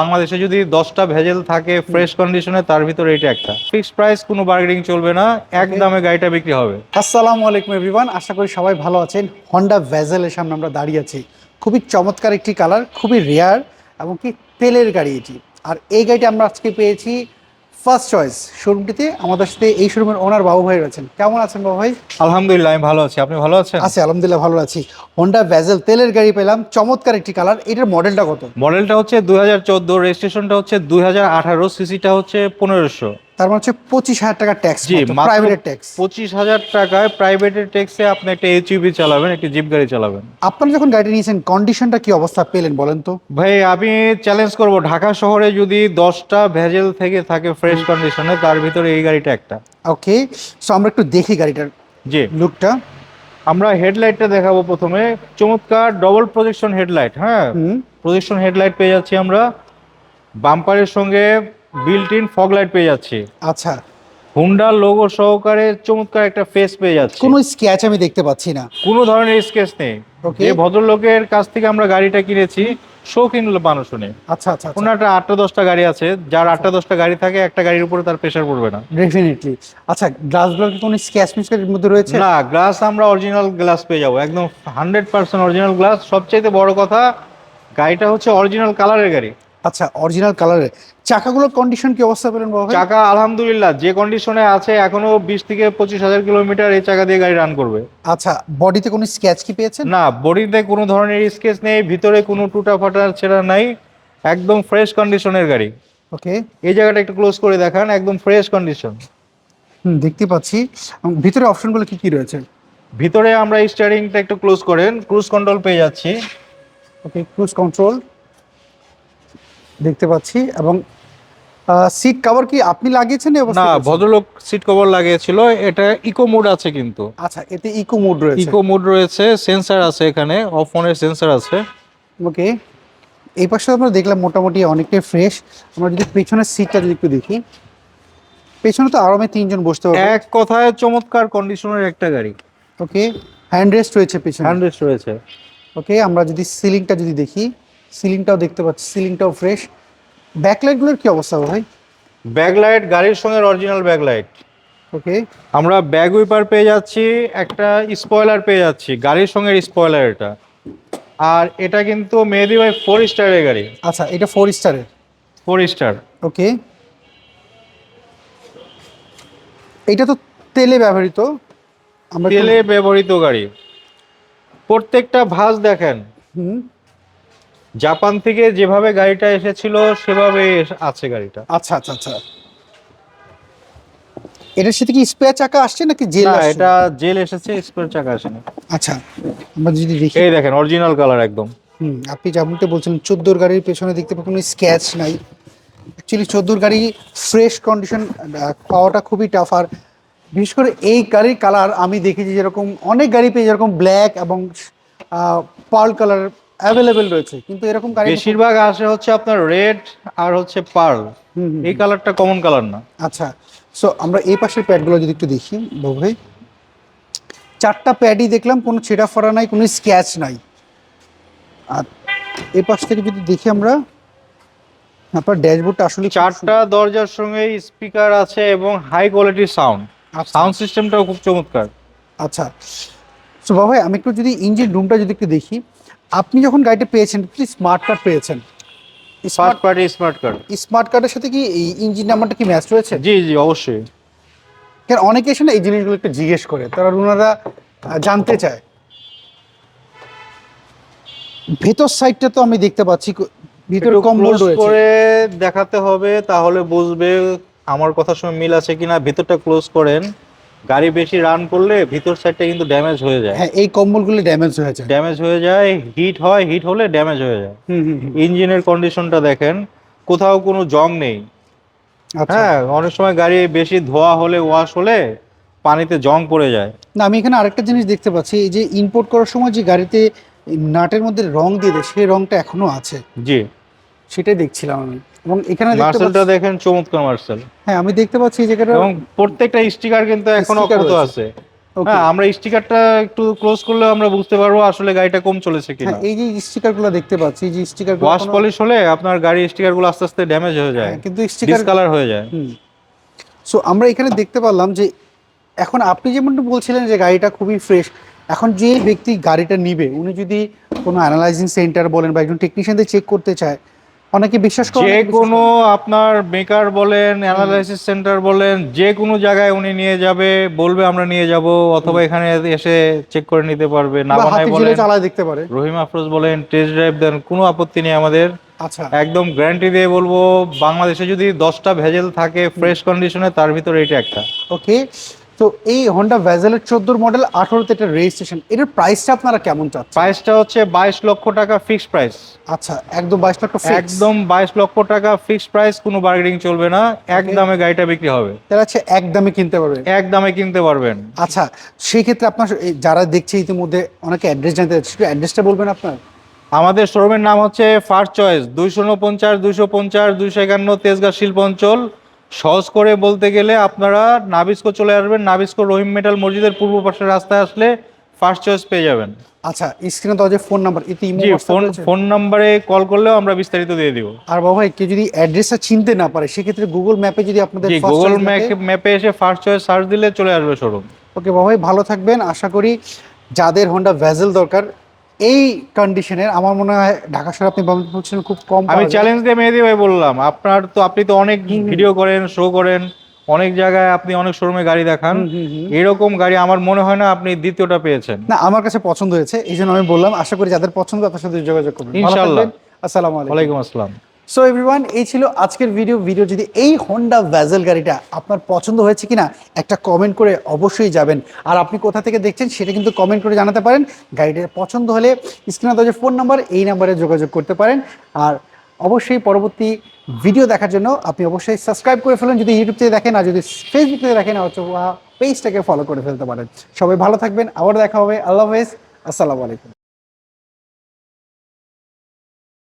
বাংলাদেশে যদি দশটা ভেজেল থাকে ফ্রেশ কন্ডিশনে তার ভিতরে এটা একটা। ফিক্স প্রাইস কোনো বার্গেনিং চলবে না এক দামে গাড়িটা বিক্রি হবে। আসসালামু আলাইকুম এভরিওয়ান আশা করি সবাই ভালো আছেন। হন্ডা ভেজেলের সামনে আমরা দাঁড়িয়ে আছি। খুবই চমৎকার একটি কালার খুবই রেয়ার এবং কি তেলের গাড়ি এটি। আর এই গাড়িটা আমরা আজকে পেয়েছি ফার্স্ট চয়েস শোরুমটিতে আমাদের সাথে এই শোরুমের ওনার বাবু ভাই রয়েছেন। কেমন আছেন বাবু ভাই? আলহামদুলিল্লাহ আমি ভালো আছি। আপনি ভালো আছেন? আছি আলহামদুলিল্লাহ ভালো আছি। হোন্ডা ভ্যাজেল তেলের গাড়ি পেলাম। চমৎকার একটি কালার এটার মডেলটা কত? মডেলটা হচ্ছে দুই হাজার চোদ্দ রেজিস্ট্রেশনটা হচ্ছে দুই হাজার আঠারো সিসিটা হচ্ছে পনেরোশো। তার মানে হচ্ছে পঁচিশ হাজার টাকা ট্যাক্স জি প্রাইভেট ট্যাক্স পঁচিশ হাজার টাকায় প্রাইভেটের ট্যাক্সে আপনি একটা এইচইবি চালাবেন একটা জিপ গাড়ি চালাবেন। আপনারা যখন গাড়িটা নিয়েছেন কন্ডিশনটা কি অবস্থা পেলেন বলেন তো? ভাই আমি চ্যালেঞ্জ করব ঢাকা শহরে যদি দশটা ভেজেল থেকে থাকে ফ্রেশ কন্ডিশনে তার ভিতরে এই গাড়িটা একটা। ওকে সো আমরা একটু দেখি গাড়িটার জি। লুকটা আমরা হেডলাইটটা দেখাবো প্রথমে চমৎকার ডবল প্রজেকশন হেডলাইট হ্যাঁ? প্রজেকশন হেডলাইট পেয়ে যাচ্ছি আমরা। বাম্পারের সঙ্গে বিল্ট ইন ফগ লাইট পেয়ে যাচ্ছি। আচ্ছা। হুন্ডা লোগো সহকারে চমৎকার একটা ফেস পেয়ে যাচ্ছে। কোনো স্ক্যাচ আমি দেখতে পাচ্ছি না। কোনো ধরনের স্কেচ নেই. যে ভদ্রলোকের কাছ থেকে আমরা গাড়িটা কিনেছি শৌখিন মানুষ উনি আচ্ছা আচ্ছা ওনার একটা আটটা দশটা গাড়ি আছে যার আটটা দশটা গাড়ি থাকে একটা গাড়ির উপরে তার প্রেশার পড়বে না। ডেফিনেটলি আচ্ছা গ্লাসগুলো কি কোনো স্ক্যাচ মিসকের মধ্যে রয়েছে? না গ্লাস আমরা অরিজিনাল গ্লাস পেয়ে যাব। একদম হান্ড্রেড পার্সেন্ট অরিজিনাল গ্লাস সবচাইতে বড় কথা গাড়িটা হচ্ছে অরিজিনাল কালারের গাড়ি। আচ্ছা অরিজিনাল কালারের চাকাগুলোর কন্ডিশন কি অবস্থা পেলেন বাবা চাকা আলহামদুলিল্লাহ যে কন্ডিশনে আছে এখনও বিশ থেকে পঁচিশ হাজার কিলোমিটার এই চাকা দিয়ে গাড়ি রান করবে। আচ্ছা বডিতে কোনো স্ক্যাচ কি পেয়েছেন? না বডিতে কোনো ধরনের স্কেচ নেই ভিতরে কোনো টুটা ফাটা ছেঁড়া নাই একদম ফ্রেশ কন্ডিশনের গাড়ি। ওকে। এই জায়গাটা একটু ক্লোজ করে দেখান একদম ফ্রেশ কন্ডিশন হুম দেখতে পাচ্ছি। ভিতরে অপশনগুলো কি কি রয়েছে? ভিতরে আমরা স্টারিংটা একটু ক্লোজ করেন ক্রুজ কন্ট্রোল পেয়ে যাচ্ছি। ওকে ক্রুজ কন্ট্রোল দেখতে পাচ্ছি এবং সিট কভার কি আপনি লাগিয়েছেন না ভদ্রলোক সিট কভার লাগিয়েছিল এটা ইকো মোড আছে কিন্তু। আচ্ছা এতে ইকো মোড রয়েছে। ইকো মোড রয়েছে সেন্সার আছে এখানে অফ সেন্সার আছে। ওকে এই পাশে আমরা দেখলাম মোটামুটি অনেকটাই ফ্রেশ আমরা যদি পেছনের সিটটা যদি একটু দেখি পেছনে তো আরামে তিনজন বসতে পারবে। এক কথায় চমৎকার কন্ডিশনের একটা গাড়ি। ওকে হ্যান্ড রেস্ট রয়েছে পেছনে। হ্যান্ড রেস্ট রয়েছে। ওকে আমরা যদি সিলিংটা যদি দেখি সিলিংটাও দেখতে পাচ্ছি সিলিংটাও ফ্রেশ ব্যাকলাইটগুলোর কি অবস্থা ভাই? ব্যাকলাইট গাড়ির সঙ্গে অরিজিনাল ব্যাকলাইট ওকে আমরা ব্যাগ উইপার পেয়ে যাচ্ছি একটা স্পয়লার পেয়ে যাচ্ছি গাড়ির সঙ্গে স্পয়লার এটা। আর এটা কিন্তু মেহেদি ভাই ফোর স্টারের গাড়ি। আচ্ছা এটা ফোর স্টারের ফোর স্টার ওকে এটা তো তেলে ব্যবহৃত। আমরা তেলে ব্যবহৃত গাড়ি। প্রত্যেকটা ভাঁজ দেখেন। হুম। জাপান থেকে যেভাবে গাড়িটা এসেছিল সেভাবে আছে গাড়িটা। আচ্ছা আচ্ছা আচ্ছা। এটার সাথে কি স্পেয়ার চাকা আসছে নাকি জেল না এটা জেল এসেছে স্পেয়ার চাকা আসেনি। আচ্ছা আমরা যদি দেখি। এই দেখেন অরিজিনাল কালার একদম। হুম আপনি যেমনটা বলছিলেন চোদ্দোর গাড়ির পেছনে দেখতে পাবেন কোনো স্ক্যাচ নাই। অ্যাকচুয়ালি চোদ্দোর গাড়ি ফ্রেশ কন্ডিশন পাওয়াটা খুবই টাফ আর বিশেষ করে এই গাড়ির কালার আমি দেখেছি যেরকম অনেক গাড়ি পেয়ে যেরকম ব্ল্যাক এবং পার্ল কালার অ্যাভেলেবেল রয়েছে কিন্তু এরকম গাড়ি বেশিরভাগ আসে হচ্ছে আপনার রেড আর হচ্ছে পার্ল এই কালারটা কমন কালার না। আচ্ছা সো আমরা এই পাশের প্যাডগুলো যদি একটু দেখি বাবু ভাই। চারটা প্যাডই দেখলাম কোনো ছেঁড়া ফড়া নাই কোনো স্ক্যাচ নাই। আর এই পাশ থেকে যদি দেখি আমরা আপনার ড্যাশবোর্ডটা আসলে চারটা দরজার সঙ্গে স্পিকার আছে এবং হাই কোয়ালিটির সাউন্ড আচ্ছা। সাউন্ড সিস্টেমটাও খুব চমৎকার। আচ্ছা সো বাবা ভাই আমি একটু যদি ইঞ্জিন রুমটা যদি একটু দেখি আপনি যখন গাড়িটা পেয়েছেন আপনি স্মার্ট কার্ড পেয়েছেন। Smart party smart card smart কার্ডের সাথে কি এই ইঞ্জিন নাম্বারটা কি ম্যাচ রয়েছে? জি জি অবশ্যই। কারণ অনেকে এসে না এই জিনিসগুলো একটু জিজ্ঞেস করে তারা ওনারা জানতে চায়। ভেতর সাইডটা তো আমি দেখতে পাচ্ছি ভিতরে কম্বল রয়েছে। করে দেখাতে হবে তাহলে বুঝবে আমার কথার সঙ্গে মিল আছে কিনা ভেতরটা ক্লোজ করেন। গাড়ি বেশি রান করলে ভিতর সাইডটা কিন্তু ড্যামেজ হয়ে যায়। হ্যাঁ এই কম্বলগুলো ড্যামেজ হয়ে যায়। ড্যামেজ হয়ে যায় হিট হয় হিট হলে ড্যামেজ হয়ে যায়। হুম হুম হুম। ইঞ্জিনের কন্ডিশনটা দেখেন কোথাও কোনো জং নেই। আচ্ছা। হ্যাঁ অনেক সময় গাড়ি বেশি ধোয়া হলে ওয়াশ হলে পানিতে জং পড়ে যায়। না আমি এখানে আরেকটা জিনিস দেখতে পাচ্ছি এই যে ইম্পোর্ট করার সময় যে গাড়িতে নাটের মধ্যে রং দিয়ে দেয় সেই রংটা এখনও আছে। জি। সেটাই দেখছিলাম আমি। এবং এখানে মার্সেলটা দেখেন চমৎকার মার্সেল। হ্যাঁ আমি দেখতে পাচ্ছি এই জায়গাটা এবং প্রত্যেকটা স্টিকার কিন্তু এখনও অক্ষত আছে। হ্যাঁ আমরা স্টিকারটা একটু ক্লোজ করলে আমরা বুঝতে পারব আসলে গাড়িটা কম চলেছে কিনা। হ্যাঁ এই যে স্টিকারগুলো দেখতে পাচ্ছি এই যে স্টিকারগুলো ওয়াশ পলিশ হলে আপনার গাড়ির স্টিকারগুলো আস্তে আস্তে ড্যামেজ হয়ে যায়। হ্যাঁ, কিন্তু স্টিকার ডিসকালার হয়ে যায়। সো আমরা এখানে দেখতে পারলাম যে এখন আপনি যেমনটা বলছিলেন যে গাড়িটা খুবই ফ্রেশ এখন যে ব্যক্তি গাড়িটা নিবে উনি যদি কোনো অ্যানালাইজিং সেন্টার বলেন বা একজন টেকনিশিয়ানদের চেক করতে চায় অনেকে বিশ্বাস করে যে কোনো আপনার মেকার বলেন অ্যানালাইসিস সেন্টার বলেন যে কোনো জায়গায় উনি নিয়ে যাবে বলবে আমরা নিয়ে যাব অথবা এখানে এসে চেক করে নিতে পারবে না করে না। বা বানায় হাতে চালায় দেখতে পারে। রহিম আফরোজ বলেন টেস্ট ড্রাইভ দেন কোনো আপত্তি নেই আমাদের। আচ্ছা। একদম গ্যারান্টি দিয়ে বলব বাংলাদেশে যদি দশটা ভেজেল থাকে ফ্রেশ কন্ডিশনে তার ভিতরে এটা একটা। ওকে তো এই হন্ডা ভ্যাজেলের চোদ্দোর মডেল আঠারোতে এটা রেজিস্ট্রেশন এটার প্রাইসটা আপনারা কেমন চাচ্ছেন? প্রাইসটা হচ্ছে বাইশ লক্ষ টাকা ফিক্সড প্রাইস আচ্ছা একদম বাইশ লক্ষ। একদম বাইশ লক্ষ টাকা ফিক্সড প্রাইস কোনো বার্গেনিং চলবে না। এক দামে গাড়িটা বিক্রি হবে। তাহলে হচ্ছে এক দামে কিনতে পারবে। এক দামে কিনতে পারবেন। আচ্ছা সেই ক্ষেত্রে আপনার যারা দেখছে ইতিমধ্যে অনেকে অ্যাড্রেস জানতে চাচ্ছে। একটু অ্যাড্রেসটা বলবেন আপনার? আমাদের শোরুমের নাম হচ্ছে ফার্স্ট চয়েস দুইশো উনপঞ্চাশ দুইশো পঞ্চাশ দুইশো একান্ন তেজগাঁ শিল্প অঞ্চল সহজ করে বলতে গেলে আপনারা নাবিস্কো চলে আসবেন নাবিস্কো রহিম মেটাল মসজিদের পূর্ব পাশের রাস্তায় আসলে ফার্স্ট চয়েস পেয়ে যাবেন। আচ্ছা স্ক্রিনে তো যে ফোন নাম্বার এতে ইমো ফোন ফোন নাম্বারে কল করলেও আমরা বিস্তারিত দিয়ে দিব। আর বাবা ভাই কেউ যদি অ্যাড্রেসটা চিনতে না পারে সেক্ষেত্রে গুগল ম্যাপে যদি আপনাদের গুগল ম্যাপে এসে ফার্স্ট চয়েস সার্চ দিলে চলে আসবে শোরুম ওকে বাবা ভাই ভালো থাকবেন। আশা করি যাদের হন্ডা ভ্যাজেল দরকার এই কন্ডিশনের আমার মনে হয় ঢাকা শহরে আপনি বলছেন খুব কম আমি চ্যালেঞ্জ দিয়ে মেহেদি ভাই বললাম আপনার তো আপনি তো অনেক ভিডিও করেন শো করেন অনেক জায়গায় আপনি অনেক শোরুমে গাড়ি দেখান। এরকম গাড়ি আমার মনে হয় না আপনি দ্বিতীয়টা পেয়েছেন। না আমার কাছে পছন্দ হয়েছে এই জন্য আমি বললাম আশা করি যাদের পছন্দ তাদের সাথে যোগাযোগ করবেন। ইনশাল্লাহ ইনশাআল্লাহ। আসসালামু আলাইকুম। আসসালাম। সো এভরিওয়ান এই ছিল আজকের ভিডিও ভিডিও যদি এই হন্ডা ভ্যাজেল গাড়িটা আপনার পছন্দ হয়েছে কিনা, একটা কমেন্ট করে অবশ্যই যাবেন। আর আপনি কোথা থেকে দেখছেন, সেটা কিন্তু কমেন্ট করে জানাতে পারেন। গাড়িটা পছন্দ হলে স্ক্রিনে যে ফোন নাম্বার এই নাম্বারে যোগাযোগ করতে পারেন। আর অবশ্যই পরবর্তী ভিডিও দেখার জন্য আপনি অবশ্যই সাবস্ক্রাইব করে ফেলেন। যদি ইউটিউব থেকে দেখেন, আর যদি ফেসবুক থেকে দেখেন, অথবা পেজটাকে ফলো করে ফেলতে পারেন। সবাই ভালো থাকবেন। আবার দেখা হবে। আল্লাহ হাফেজ। আসসালামু আলাইকুম।